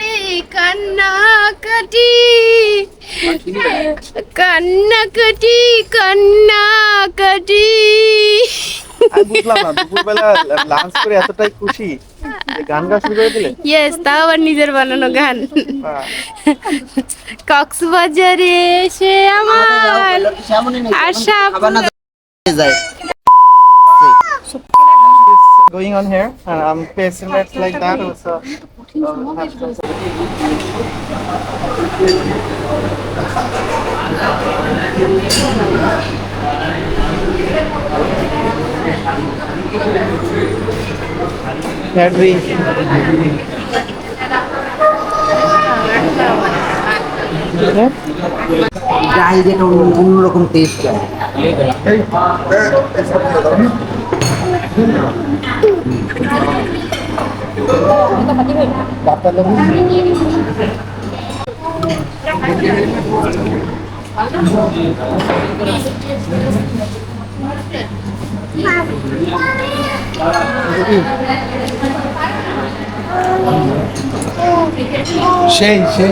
রে কান্না কাটি কান্না কাটি করে এতটাই খুশি গান শুরু করে দিলে? ইয়েস তাও আবার নিজের বানানো গান। কক্সবাজারে এসে আমার আশা যায়। going on here and I'm passionate like that also. uh, have some- Henry. Yeah? যাই যেটা অন্য- অন্যরকম টেস্ট সেই সেই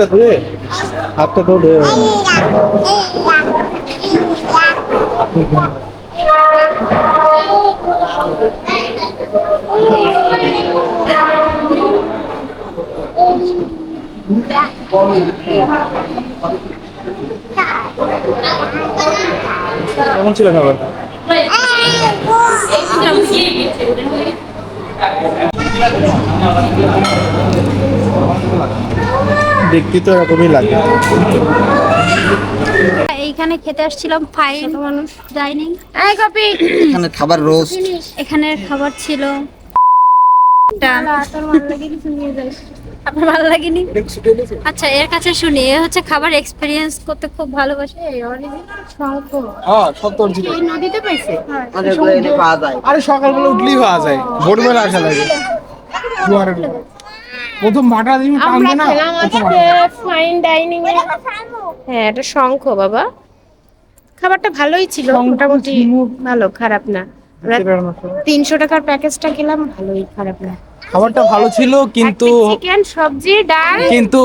হাতটা ধুয়ে হাতটা ধুয়ে কেমন ছিল খাবার দেখতে তো এরকমই লাগে। এইখানে খেতে আসছিলাম ফাইন মানুষ। ডাইনিং এই কপি। এখানে খাবার রোস্ট এখানের খাবার ছিল। আপনার ভালো লাগেনি? আচ্ছা এর কাছে শুনি এ হচ্ছে খাবার এক্সপিরিয়েন্স করতে খুব ভালোবাসে। হ্যাঁ নদীতে পাইছে? পাওয়া যায়। আরে সকালবেলা উঠলেই পাওয়া যায়। ভোরবেলা আসা লাগে। জোয়ারের। প্রথম ভাটা দিন আমরা খেলাম আজকে ফাইন ডাইনিং এ। হ্যাঁ এটা শঙ্খ বাবা। খাবারটা ভালোই ছিল মোটামুটি ভালো খারাপ না। তিনশো টাকার প্যাকেজটা খেলাম ভালোই খারাপ না। খাবারটা ভালো ছিল কিন্তু চিকেন সবজি ডাল। কিন্তু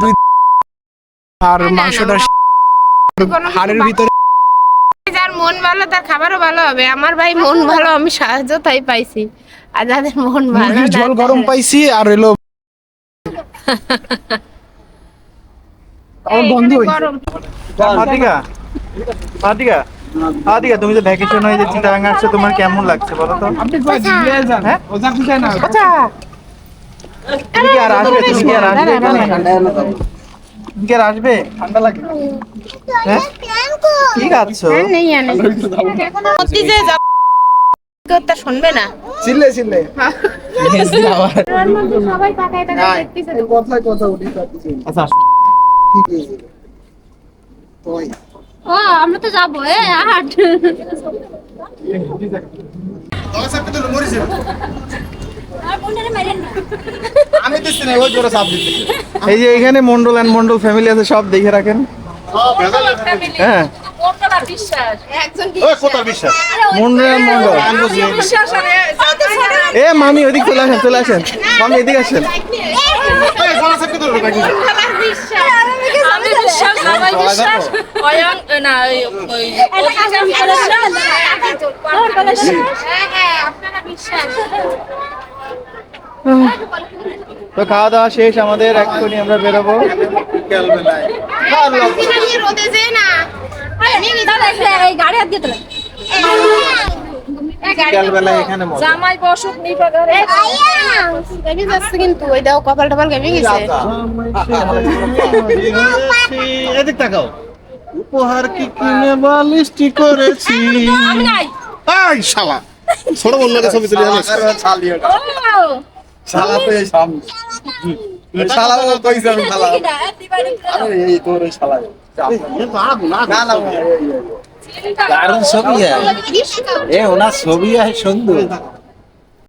দুই আর মাংসটা হাড়ের ভিতরে মন ভালো তার খাবারও ভালো হবে। আমার ভাই মন ভালো আমি সাহায্য তাই পাইছি। আর যাদের মন ভালো তাদের- গরম পাইছি আর এলো বন্ধ এখানে আদিকা আদিকা আদিকা তুমি যে ভ্যাকেশন হয়ে যে চিটাগাং আসছো তোমার কেমন লাগছে বলো তো? হ্যাঁ? তুমি কি আর আসবে তুমি কি আর আসবে? এখানে? তুমি কি আর আসবে ঠান্ডা লাগে। হ্যাঁ? কি খাচ্ছো হ্যাঁ, শুনবে না। চিল্লে চিল্লে। সবাই তাকায় তাকায় দেখতেছে আচ্ছা ও আমরা তো যাব এ আট আমি দিচ্ছি না ওই জোরে চাপ দিচ্ছি। এই যে এখানে মন্ডল এন্ড মন্ডল ফ্যামিলি আছে সব দেখে রাখেন। হ্যাঁ। এ মামি ওদিক চলে আসেন চলে আসেন। মামি এদিকে আসেন। আপনারা বিশ্বাস। তো খাওয়া দাওয়া শেষ আমাদের এক্ষুনি আমরা বেরোবো। জামাই বসুক নিপা যাচ্ছে কিন্তু ওই কপাল টপাল গেমে গেছে। এদিক তাকাও। উপহার কি কিনে বালিশটি করেছি? শালা ছোট বলল ছবি তুলে শালা তো এই শালা তো কইছে আমি শালা। আরে এই তোর এই শালা। না না দারুণ ছবি এ ওনার ছবি সুন্দর